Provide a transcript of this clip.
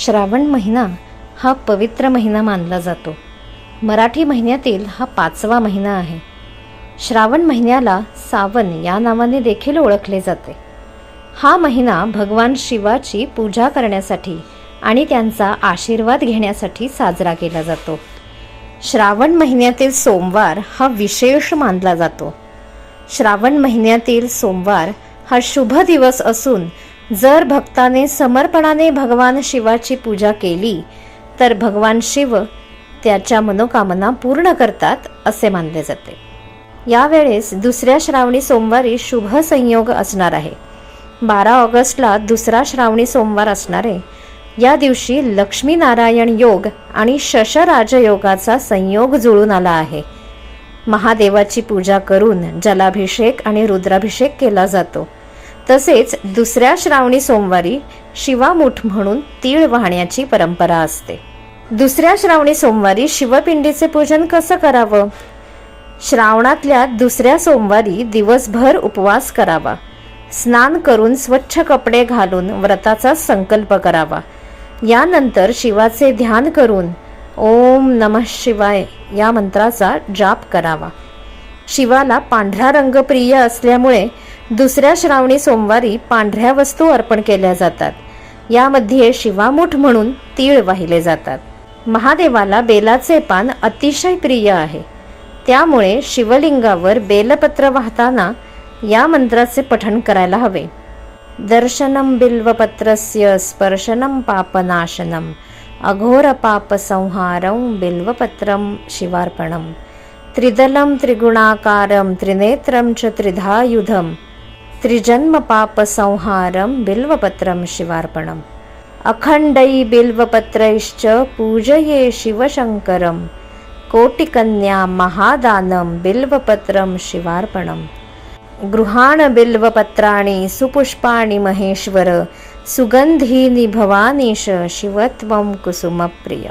श्रावण महिना हा पवित्र महिना मानला जातो. मराठी महिन्यातील हा पाचवा महिना आहे. श्रावण महिन्याला सावन या नावाने देखील ओळखले जाते. हा महिना भगवान शिवाची पूजा करण्यासाठी आणि त्यांचा आशीर्वाद घेण्यासाठी साजरा केला जातो. श्रावण महिन्यातील सोमवार हा विशेष मानला जातो. श्रावण महिन्यातील सोमवार हा शुभ दिवस असून जर भक्ताने समर्पणाने भगवान शिवाची पूजा केली तर भगवान शिव त्याच्या मनोकामना पूर्ण करतात असे मानले जाते. यावेळेस दुसऱ्या श्रावणी सोमवारी शुभ संयोग असणार आहे. बारा ऑगस्टला दुसरा श्रावणी सोमवार असणारे या दिवशी लक्ष्मीनारायण योग आणि शशराजयोगाचा संयोग जुळून आला आहे. महादेवाची पूजा करून जलाभिषेक आणि रुद्राभिषेक केला जातो. तसेच दुसऱ्या श्रावणी सोमवारी शिवामूठ म्हणून तीळ वाहण्याची परंपरा असते. दुसऱ्या श्रावणी सोमवारी शिवपिंडीचे पूजन कसं करावं? श्रावणातल्या दुसऱ्या सोमवारी दिवसभर उपवास करावा. स्नान करून स्वच्छ कपडे घालून व्रताचा संकल्प करावा. यानंतर शिवाचे ध्यान करून ओम नमः शिवाय या मंत्राचा जाप करावा. शिवाला पांढरा रंग प्रिय असल्यामुळे दुसऱ्या श्रावणी सोमवारी पांढऱ्या वस्तू अर्पण केल्या जातात. यामध्ये शिवामूठ म्हणून तीळ वाहिले जातात. महादेवाला बेलाचे पान अतिशय प्रिय आहे. त्यामुळे शिवलिंगावर बेलपत्र वाहताना या मंत्राचे पठण करायला हवे. दर्शनं बिल्वपत्रस्य स्पर्शनं पापनाशनम अघोर पापसंहारं बिल्वपत्रं शिवार्पणं. त्रिदलं त्रिगुणाकारं त्रिनेत्रं च त्रिधायुधं त्रिजन्मपापसंहारं बिल्वपत्रं शिवार्पणम्। अखण्डै बिल्वपत्रैश्च पूजये शिवशङ्करं कोटिकन्या महादानं बिल्वपत्रं शिवार्पणम्। गृहाण बिल्वपत्राणि सुपुष्पाणि महेश्वर सुगन्धीनि भवानीश शिवत्वं कुसुमप्रिय